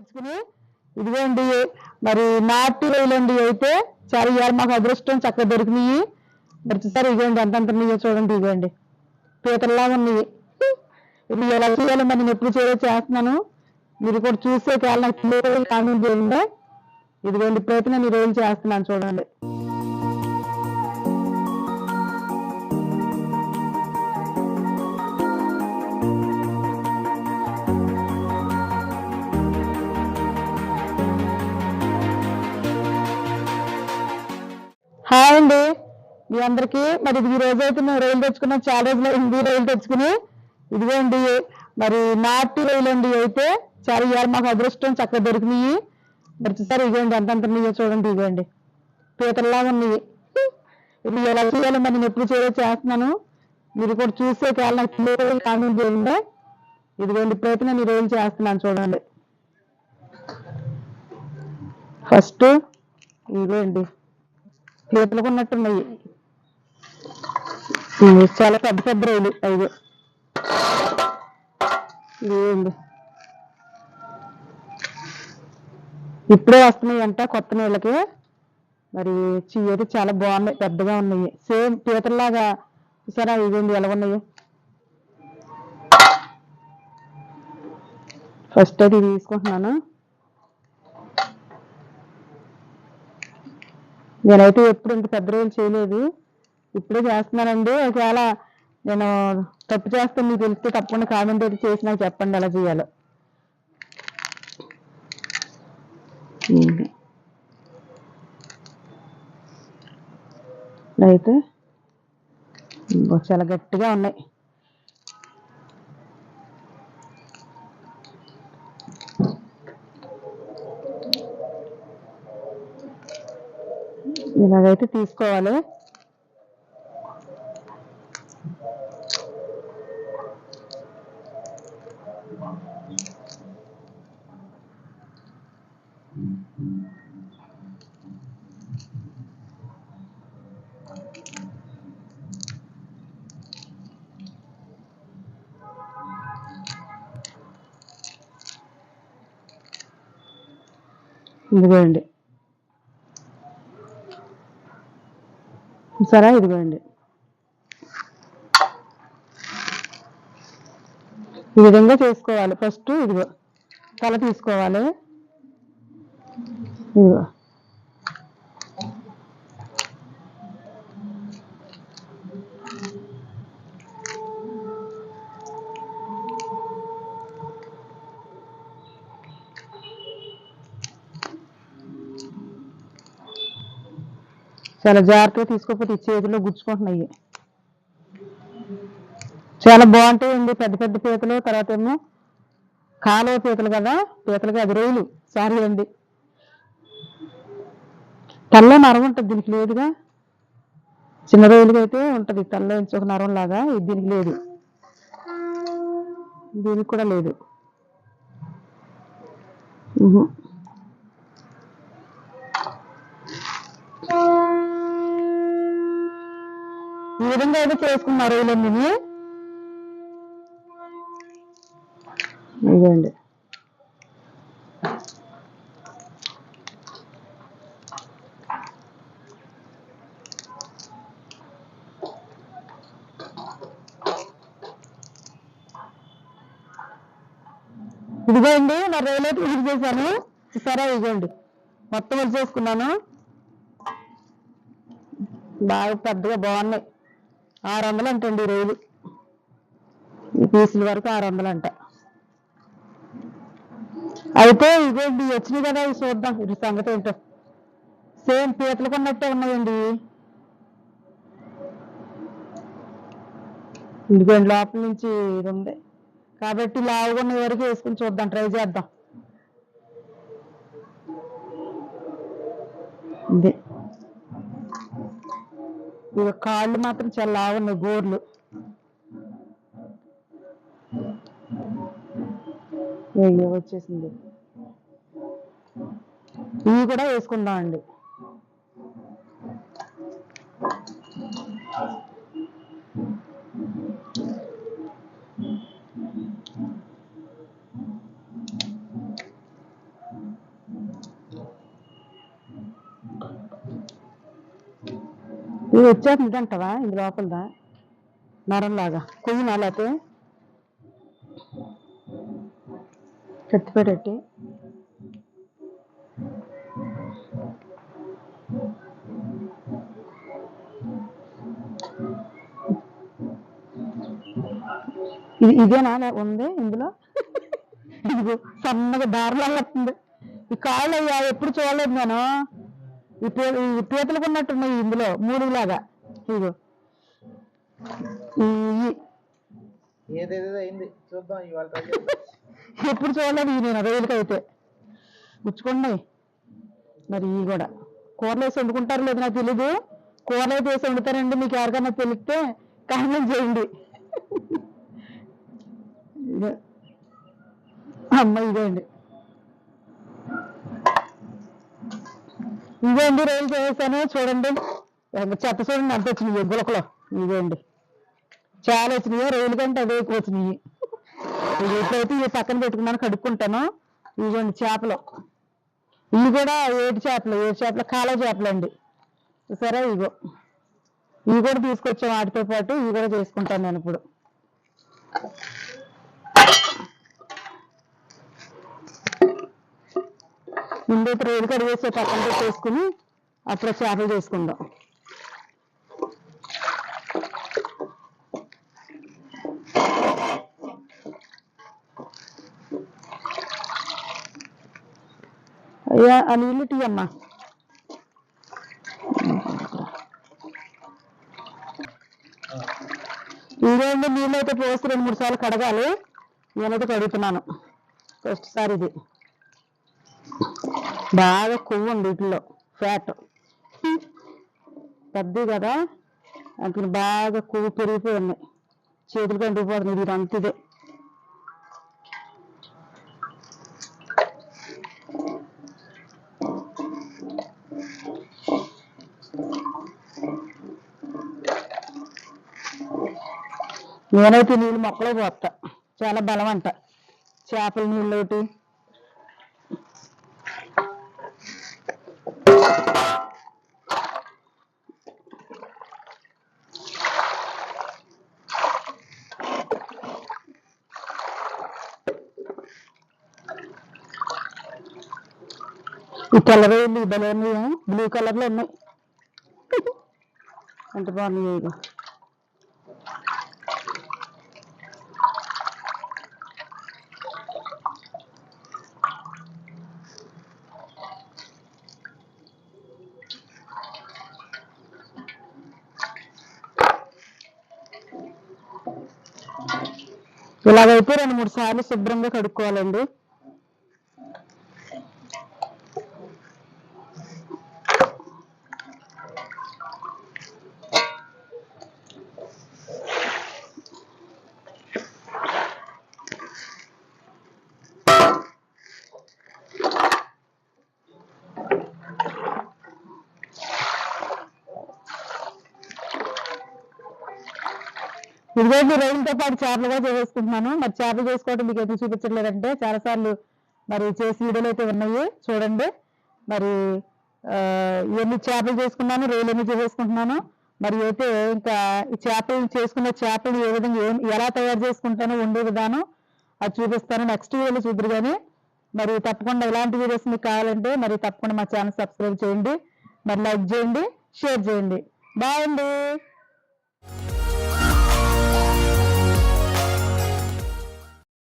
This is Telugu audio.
తెచ్చుకుని ఇదిగోండి మరి నాటు రొయ్యలండి అయితే చాలా ఇవాళ మాకు అదృష్టం చక్కగా దొరికినాయి. మరి చూసారు ఇదిగోండి అంతంత ఉన్నాయో చూడండి ఇదిగోండి. పీతల్లా ఉన్నాయి ఇది ఎలా చేయాలో మరి నేను ఎప్పుడు చేయో చేస్తున్నాను. మీరు కూడా చూసే కాలం నాకు తెలియదు కామెంట్ చేయండి ఇదిగోండి ఇప్పుడైతే నేను ఈ రోజు చేస్తున్నాను చూడండి. హాయ్ అండి. మీ అందరికీ మరి ఇది ఈ రోజు అయితే మేము రైలు తెచ్చుకున్నాం చాలా రోజులు అయింది రైలు తెచ్చుకుని ఇదిగోండి. మరి నాటు రైలు అండి అయితే. చాలా ఇవాళ మాకు అదృష్టం చక్కగా దొరికినాయి. మరి చూసారు ఇదిగోండి అంతంత ఉన్నాయో చూడండి ఇదిగోండి. పీతల్లాగా ఉన్నాయి ఇది ఎలా చేయాలో మరి నేను ఎప్పుడు చేయో చేస్తున్నాను. మీరు కూడా చూసే కాలం నాకు తెలియదు కామెంట్ చేయండి ఇదిగోండి ఇప్పుడైతే నేను ఈ రోజు చేస్తున్నాను చూడండి. ఫస్ట్ ఇదిగోండి. పీతలకు ఉన్నట్టున్నాయి చాలా పెద్ద పెద్ద రైలు ఐదు ఇదేండి ఇప్పుడే వస్తున్నాయి అంట కొత్త నీళ్ళకి. మరి చెయ్యి చాలా బాగున్నాయి పెద్దగా ఉన్నాయి. సేమ్ పీతల్లాగా చూసారా ఇదేంటి ఎలా ఉన్నాయి ఫస్ట్ అది తీసుకుంటున్నాను. నేనైతే ఎప్పుడు ఇంత పెద్ద రోజులు చేయలేదు. ఇప్పుడే చేస్తున్నానండి. ఒకవేళ నేను తప్పు చేస్తే మీకు తెలిస్తే తప్పకుండా కామెంట్ అయితే చేసి నాకు చెప్పండి ఎలా చేయాలో. అయితే చాలా గట్టిగా ఉన్నాయి. ఇలాగైతే తీసుకోవాలి. ఇదిగోండి. సరే ఇదిగోండి. ఈ విధంగా చేసుకోవాలి. ఫస్ట్ ఇదిగో తల తీసుకోవాలి. ఇదిగో. చాలా జాగ్రత్తగా తీసుకోకపోతే ఈ చేతిలో గుచ్చుకుంటున్నాయి. చాలా బాగుంటాయండి పెద్ద పెద్ద పీతలు తర్వాత ఏమో కాలువ పీతలు కదా పీతలకి అది రొయ్యలు. సారీ అండి. తల్లో నరం ఉంటుంది దీనికి లేదుగా. చిన్న రోజులుగా అయితే ఉంటుంది తల్లో ఒక నరం లాగా ఇది దీనికి లేదు. దీనికి కూడా లేదు ఉహు. ఈ విధంగా అయితే చేసుకున్నారు రొయ్యలన్నీ ఇదండి ఇదిగోండి. నా రైలు విజిట్ చేశాను. సరే ఇదిగోండి. మొత్తం చేసుకున్నాను బాగా పెద్దగా బాగున్నాయి. ఆరు వందలు అంటండి ఈ రోజు ఈ పీసుల వరకు ఆరు వందలు అంట అయితే ఇదేంటి? వచ్చినాయి కదా ఇవి చూద్దాం. ఇది సంగతి ఏంటో. సేమ్ పీతలు కొన్నట్టే ఉన్నాయండి. ఇదిగోండి లోపల నుంచి ఇది ఉంది కాబట్టి లావుగా ఉన్న వరకు వేసుకుని చూద్దాం. ట్రై చేద్దాం. ఇదే. కాళ్ళు మాత్రం చాలా లావు ఉన్నాయి గోర్లు అయ్యో వచ్చేసింది. ఇవి కూడా వేసుకుందాం అండి ఇది వచ్చాక ఇదంటావా? ఇది లోపలదా? నరంలాగా. కొయ్యి నాలేతే కత్తిపెట్టి ఇది ఇదేనా లే- ఉంది ఇందులో? ఇదిగో సన్నగా దారిలాగా వస్తుంది. ఈ కాళ్ళు అయ్యా ఎప్పుడు చూడలేదు నేను. ఈ పీ ఈ పీతలకు ఉన్నట్టున్నాయి ఇందులో మూడులాగా. ఇదిగో. ఈ-. ఎప్పుడు చూడలేదు ఈ నేను రొయ్యలకైతే గుచ్చుకున్నాయి. మరి ఇవి కూడా కూరలు వేసి వండుకుంటారు లేదు నాకు తెలీదు. కూరలు అయితే వేసి వండుతారండి మీకు ఎవరికైనా తెలిస్తే కామెంట్ చేయండి. ఇదే. అమ్మ ఇదేండి ఇదేండి చేసాను చూడండి. చెత్త చూడండి అంత వచ్చినాయి గులకలో. ఇవేండి చాలా వచ్చినాయి. రైలు కంటే అదే ఎక్కువ వచ్చినాయి. ఇది ఎప్పుడైతే ఇవి పక్కన పెట్టుకున్నాను కడుక్కుంటాను. ఇదిగోండి చేపలు. ఇవి కూడా ఏడు చేపలు ఏడు చేపలు కాలో చేపలు అండి. సరే ఇగో. ఇవి కూడా తీసుకొచ్చాం వాటితో పాటు. ఇవి కూడా చేసుకుంటాను నేను ఇప్పుడు. ముందైతే రేలు కడిగేసే పక్కన పెట్టేసుకుని అప్పుడు చేపలు చేసుకుందాం. అయ్యా ఆ నీళ్ళు టీ అమ్మా. ఇదేంటి నీళ్ళు అయితే పోసి రెండు మూడు సార్లు కడగాలి. నేనైతే కడుగుతున్నాను. ఫస్ట్ సారి ఇది. బాగా కొవ్వు ఉంది వీటిలో ఫ్యాట్ పెద్దది కదా అందుకని బాగా కొవ్వు పెరిగిపోయింది ఉన్నాయి చేతులు కంటిపోతుంది ఇది అంత ఇదే నేనైతే నీళ్ళు మొక్కలో పోతా చాలా బలం అంట. చేపల నీళ్ళు ఒకటి ఈ కలర్ ఈ భలే బ్లూ కలర్లో ఉన్నాయి. ఎంత బాగున్నాయి ఇగో ఇలాగైతే రెండు మూడు సార్లు శుభ్రంగా కడుక్కోవాలండి. ఇదిగోండి రైలుతో పాటు చార్లుగా చేసుకుంటున్నాను మరి చేపలు చేసుకోవడం మీకు ఎందుకు చూపించట్లేదంటే చాలా సార్లు మరి చేసి వీడియోలు అయితే ఉన్నాయి. చూడండి. మరి ఇవన్నీ చేపలు చేసుకున్నాను రోలు ఎన్ని చేసేసుకుంటున్నాను. మరి అయితే ఇంకా ఈ చేపలు చేసుకున్న చేపలు ఏ విధంగా ఏం- ఎలా తయారు చేసుకుంటానో వండే విధానం అది చూపిస్తాను. నెక్స్ట్ వీడియోలో చూద్దరు కానీ మరి తప్పకుండా ఇలాంటి వీడియోస్ మీకు కావాలంటే మరి తప్పకుండా మా ఛానల్ సబ్స్క్రైబ్ చేయండి. మరి లైక్ చేయండి షేర్ చేయండి. బాయ్ అండి.